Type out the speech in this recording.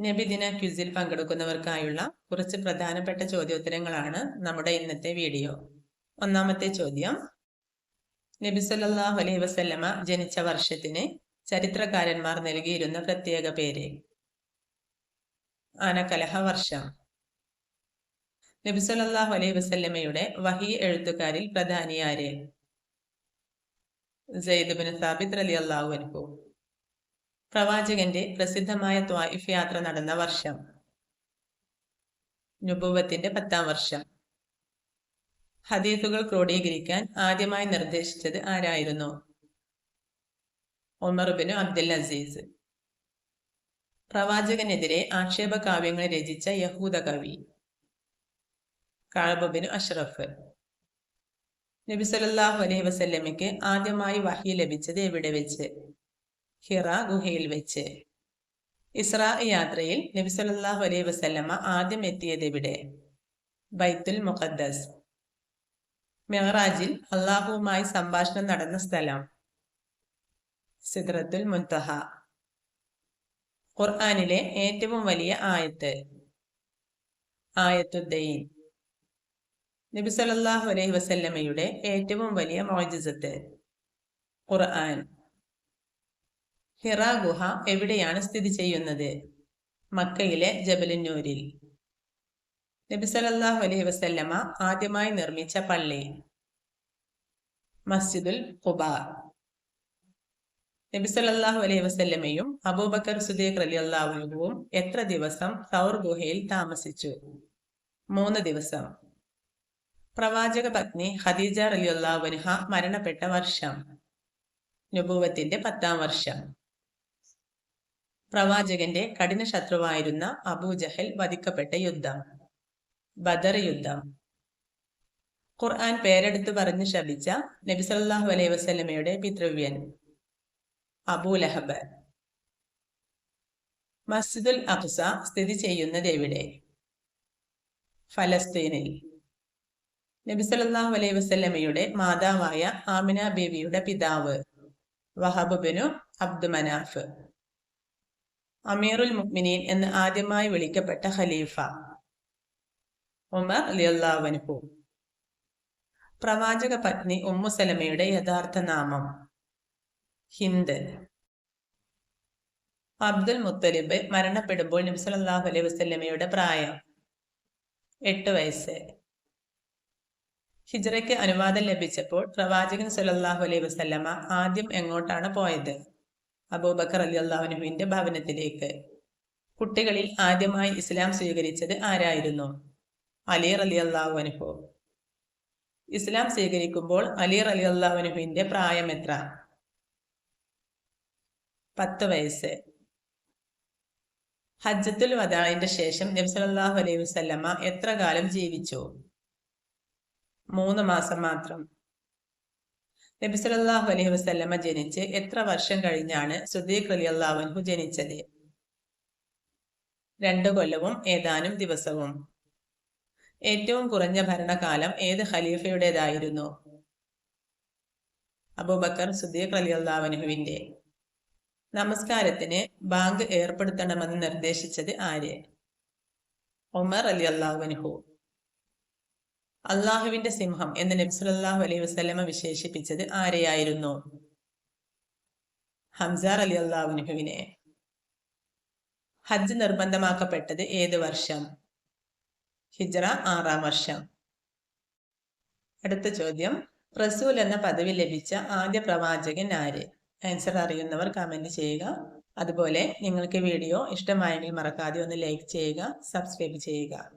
നബിദിന ക്വിസിൽ പങ്കെടുക്കുന്നവർക്കായുള്ള കുറച്ച് പ്രധാനപ്പെട്ട ചോദ്യോത്തരങ്ങളാണ് നമ്മുടെ ഇന്നത്തെ വീഡിയോ. ഒന്നാമത്തെ ചോദ്യം. നബി സല്ലല്ലാഹു അലൈഹി വസല്ലമ ജനിച്ച വർഷത്തിന് ചരിത്രകാരന്മാർ നൽകിയിരുന്ന പ്രത്യേക പേര്? ആനക്കലഹ വർഷം. നബി സല്ലല്ലാഹു അലൈഹി വസല്ലമയുടെ വഹി എഴുത്തുകാരിൽ പ്രധാനിയാര് ബിൻ സാബിത് റളിയല്ലാഹു അൻഹു. പ്രവാചകന്റെ പ്രസിദ്ധമായ ത്വായിഫ് യാത്ര നടന്ന വർഷം. നുബുവത്തിന്റെ പത്താം വർഷം. ഹദീസുകൾ ക്രോഡീകരിക്കാൻ ആദ്യമായി നിർദ്ദേശിച്ചത് ആരായിരുന്നു? ഒമർബിനു അബ്ദുൽ അസീസ്. പ്രവാചകനെതിരെ ആക്ഷേപ കാവ്യങ്ങൾ രചിച്ച യഹൂദ കവി. കാഴബിനു അഷ്റഫ്. നബി സല്ലല്ലാഹു അലൈഹി വസല്ലമയ്ക്ക് ആദ്യമായി വഹി ലഭിച്ചത് എവിടെ വെച്ച്? ഹിറ ഗുഹയിൽ വെച്ച്. ഇസ്രാ യാത്രയിൽ നബി സല്ലല്ലാഹു അലൈഹി വസല്ലമ ആദ്യം എത്തിയത് എവിടെ? ബൈത്തുൽ മുഖദ്ദസ്. മെഹറാജിൽ അള്ളാഹുവുമായി സംഭാഷണം നടന്ന സ്ഥലം. സിദ്രത്തുൽ മുൻതഹ. ഖുർആാനിലെ ഏറ്റവും വലിയ ആയത്ത്. ആയത്തുദ്ദീൻ നബി സല്ലല്ലാഹു അലൈഹി വസല്ലമയുടെ ഏറ്റവും വലിയ മോജിസത്ത് ഖുർആൻ. ഹിറ ഗുഹ എവിടെയാണ് സ്ഥിതി ചെയ്യുന്നത്? മക്കയിലെ ജബലിന്നൂരിൽ. നബി സല്ലല്ലാഹു അലൈഹി വസല്ലമ ആദ്യമായി നിർമ്മിച്ച പള്ളി. മസ്ജിദുൽ ഖുബ. നബി സല്ലല്ലാഹു അലൈഹി വസല്ലമയും അബൂബക്കർ സുദീഖ് റളിയല്ലാഹു അൻഹുവും എത്ര ദിവസം സൗർ ഗുഹയിൽ താമസിച്ചു? മൂന്ന് ദിവസം. പ്രവാചക പത്നി ഖദീജ റളിയല്ലാഹു അൻഹ മരണപ്പെട്ട വർഷം. നുബൂവത്തിന്റെ പത്താം വർഷം. പ്രവാചകന്റെ കഠിന ശത്രുവായിരുന്ന അബൂജഹൽ വധിക്കപ്പെട്ട യുദ്ധം. ബദർ യുദ്ധം. ഖുർആൻ പേരെടുത്ത് പറഞ്ഞ് ശപിച്ച നബിസല്ലാഹു അലൈഹി വസല്ലമയുടെ പിതൃവ്യൻ അബൂലഹബ് മസ്ജിദുൽ അഖ്സ സ്ഥിതി ചെയ്യുന്നത് എവിടെ? ഫലസ്തീനിൽ. നബി സല്ലല്ലാഹു അലൈഹി വസല്ലമയുടെ മാതാവായ ആമിന ബേബിയുടെ പിതാവ് വഹബ് ബിനു അബ്ദു മനാഫ് അമീറുൽ മുഅ്മിനീൻ എന്ന് ആദ്യമായി വിളിക്കപ്പെട്ട ഖലീഫ. ഉമർ ലിയല്ലാവൻഹു പ്രവാചക പത്നി ഉമ്മു സലമയുടെ യഥാർത്ഥ നാമം ഹിന്ദ്. അബ്ദുൽ മുത്തലിബ് മരണപ്പെടുമ്പോൾ നബി സല്ലല്ലാഹു അലൈഹി വസല്ലമയുടെ പ്രായം എട്ട് വയസ്സ്. ഹിജറയ്ക്ക് അനുവാദം ലഭിച്ചപ്പോൾ പ്രവാചകൻ സല്ലല്ലാഹു അലൈഹി വസല്ലമ ആദ്യം എങ്ങോട്ടാണ് പോയത്? അബൂബക്കർ അലി അള്ളാഹുനുവിന്റെ ഭവനത്തിലേക്ക്. കുട്ടികളിൽ ആദ്യമായി ഇസ്ലാം സ്വീകരിച്ചത് ആരായിരുന്നു? അലി അലി അള്ളാഹുനുഹു ഇസ്ലാം സ്വീകരിക്കുമ്പോൾ അലി അലി അള്ളാഹുനുഹുവിന്റെ പ്രായം എത്ര? പത്ത് വയസ്സ്. ഹജ്ജത്തുൽ വദാഇന്റെ ശേഷം നബി സല്ലല്ലാഹു അലൈഹി വസല്ലമ എത്ര കാലം ജീവിച്ചു? മൂന്ന് മാസം മാത്രം. നബി സല്ലല്ലാഹു അലൈഹി വസല്ലമ ജനിച്ച് എത്ര വർഷം കഴിഞ്ഞാണ് സുദീഖ് അലി അൻഹു ജനിച്ചത്? രണ്ടു കൊല്ലവും ഏതാനും ദിവസവും. ഏറ്റവും കുറഞ്ഞ ഭരണകാലം ഏത് ഖലീഫയുടേതായിരുന്നു? അബൂബക്കർ സുദീഖ് അലി അൻഹുവിന്റെ നമസ്കാരത്തിന് ബാങ്ക് ഏർപ്പെടുത്തണമെന്ന് നിർദ്ദേശിച്ചത് ആര്? ഉമർ അലി അള്ളാഹു അൻഹു. അള്ളാഹുവിന്റെ സിംഹം എന്ന് നബ്സുലല്ലാഹു അലൈഹി വസ്ലമ വിശേഷിപ്പിച്ചത് ആരെയായിരുന്നു? ഹംസാർ അലി അള്ളാഹുനുഹുവിനെ ഹജ്ജ് നിർബന്ധമാക്കപ്പെട്ടത് ഏത് വർഷം? ഹിജ്റ ആറാം വർഷം. അടുത്ത ചോദ്യം. റസൂൽ എന്ന പദവി ലഭിച്ച ആദ്യ പ്രവാചകൻ ആര്? ആൻസർ അറിയുന്നവർ കമന്റ് ചെയ്യുക. അതുപോലെ നിങ്ങൾക്ക് വീഡിയോ ഇഷ്ടമായെങ്കിൽ മറക്കാതെ ഒന്ന് ലൈക്ക് ചെയ്യുക സബ്സ്ക്രൈബ് ചെയ്യുക.